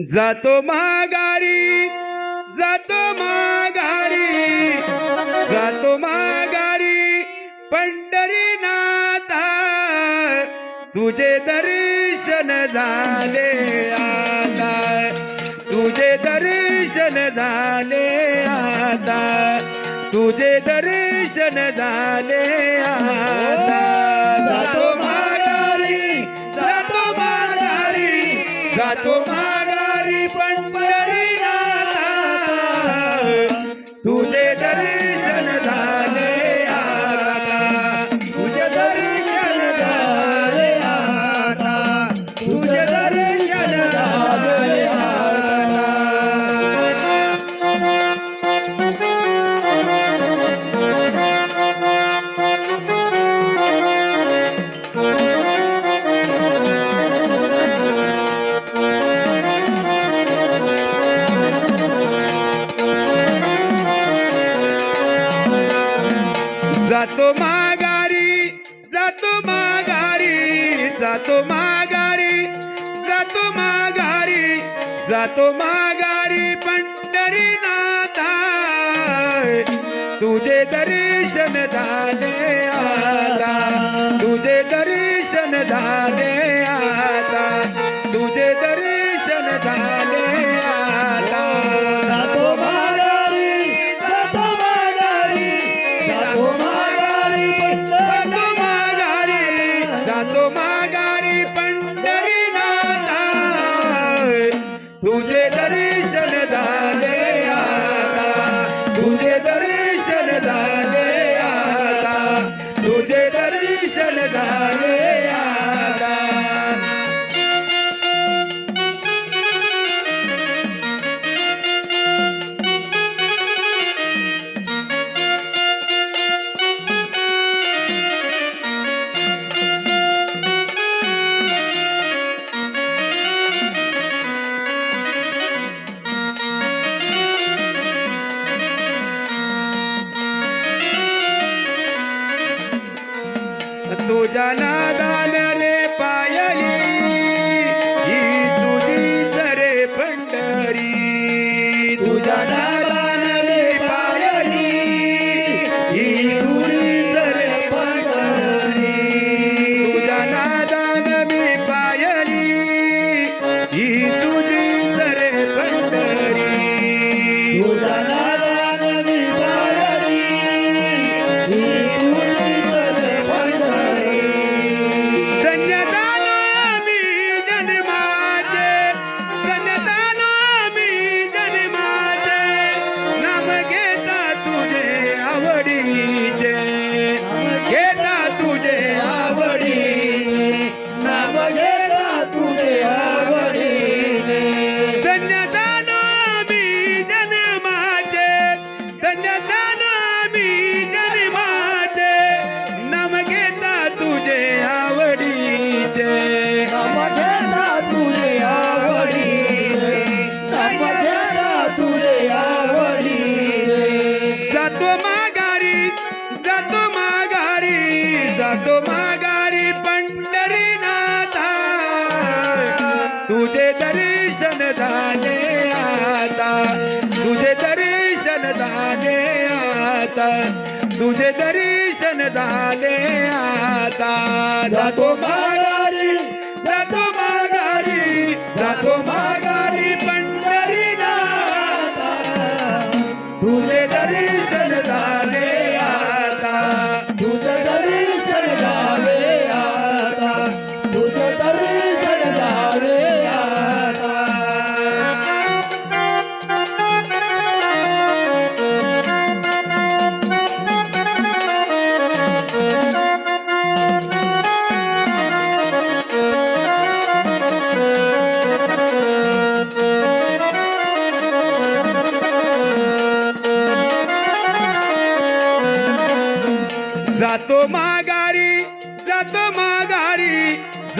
जातो माघारी जातो माघारी जातो माघारी तुझे दर्शन झाले आता तुझे दर्शन झाले आता तुझे दर्शन झाले आता जातो माघारी पंढरी नाथा तुझे दर्शन झाले आता. तुझे दर्शन झाले आता. तुझे दरी आता तुझे दर्शन झाले आता. जातो माळ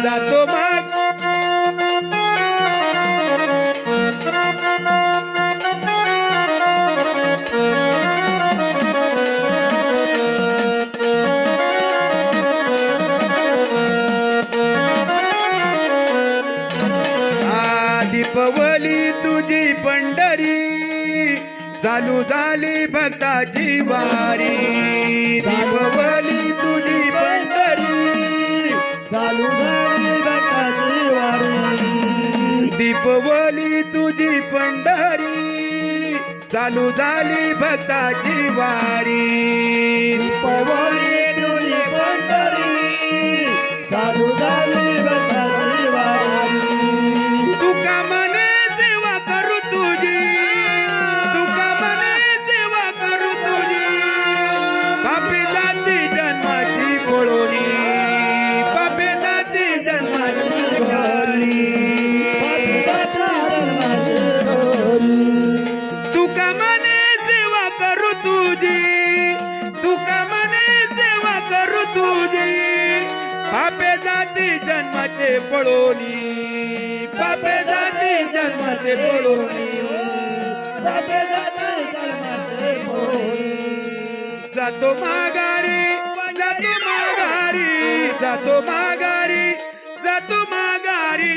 आनंदाचो भाग दीपवली तुझी पंढरी चालू झाली भक्ताची वारी. वारी तुझी पंढरी. चालू झाली भक्ताची वारी. पवनी तुझी पंढरी. चालू झाली भक्ता जन्माचे पळोनी जातो माघारी जातो माघारी. जातो माघारी जातो माघारी.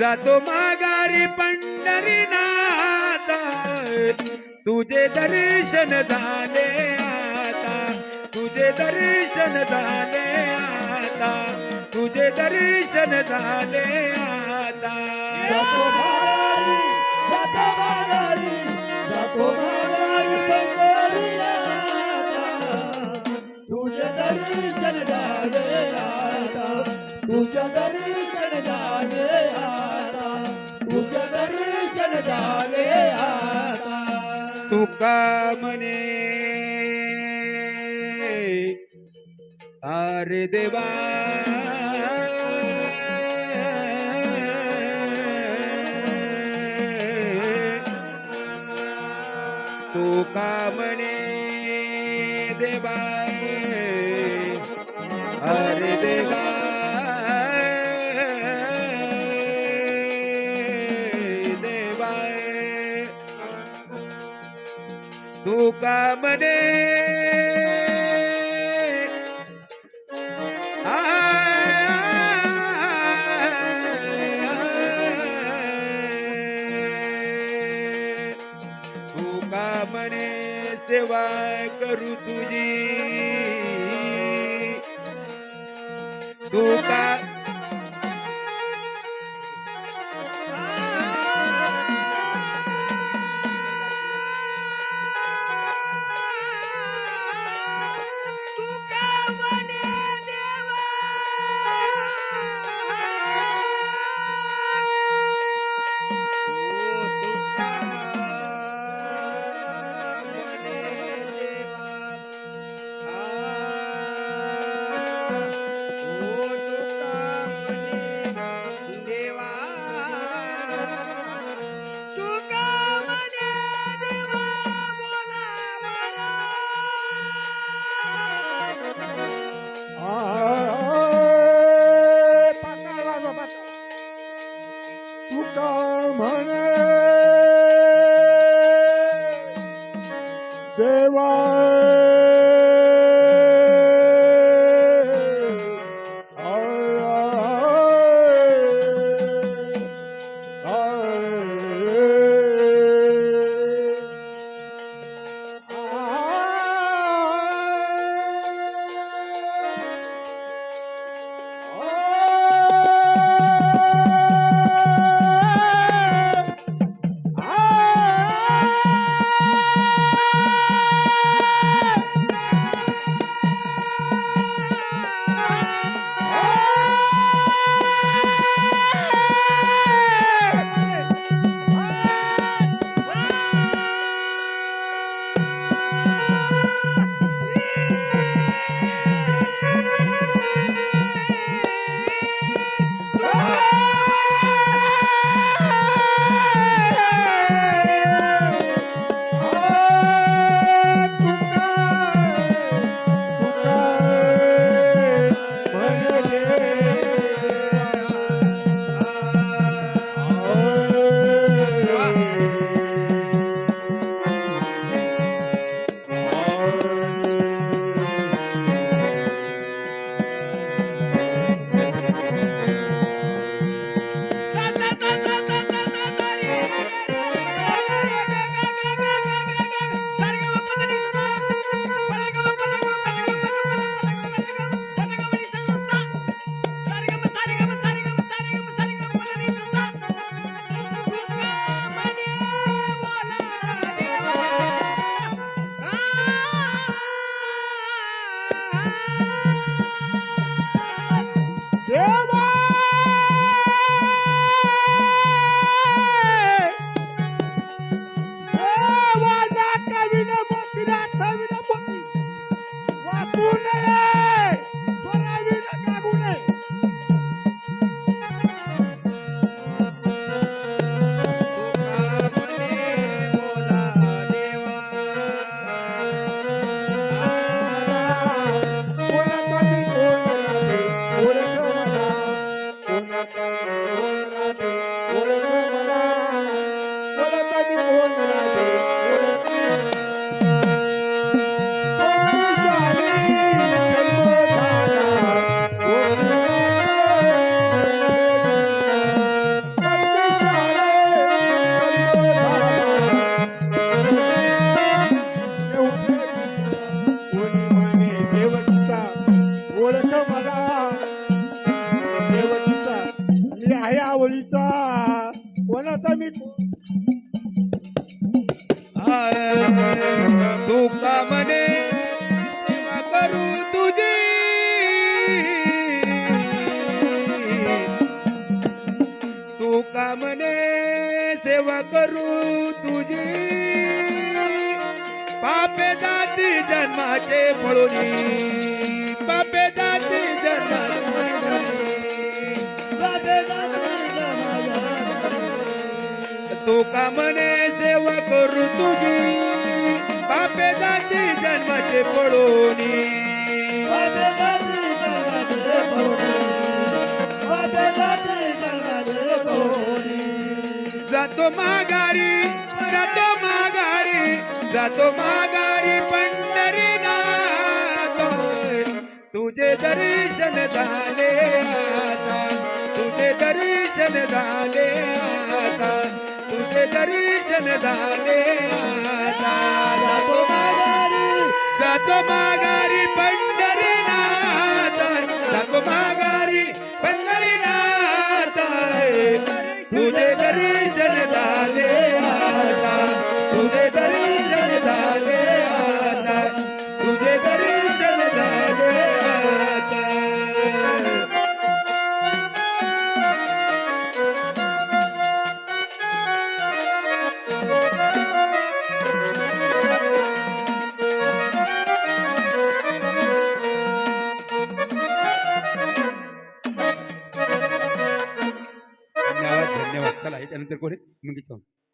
जातो माघारी पंढरी नाता तुझे दर्शन झाले आता. तुझे दर्शन झाले आता. तुझे दर्शन झाले आता. तुका म्हणे अरे देवा तुका म्हणे देवा अरे देवा तू का म्हणे तू का म्हणे सेवा करू तुझी. माझ्या आवडीचा. कोणाचा मी. तू का मने सेवा करू तुझी. तू का म्हणे सेवा करू तुझे. पापे दाती जन्माचे पळूनी पापे दाती जन्माचे तू का म्हणे सेवा करू तुझी. पापे जाती जन्माचे पळूनी. जातो माघारी जातो माघारी जातो माघारी पंढरीनाथ. तुझे दर्शन झाले आता तुझे दर्शन झाले आता. तुझे दर्शन झाले आता जातो माघारी जातो माघारी पंढरीनाथ जातो माघारी पंढरीनाथ तुझे दर्शन झाले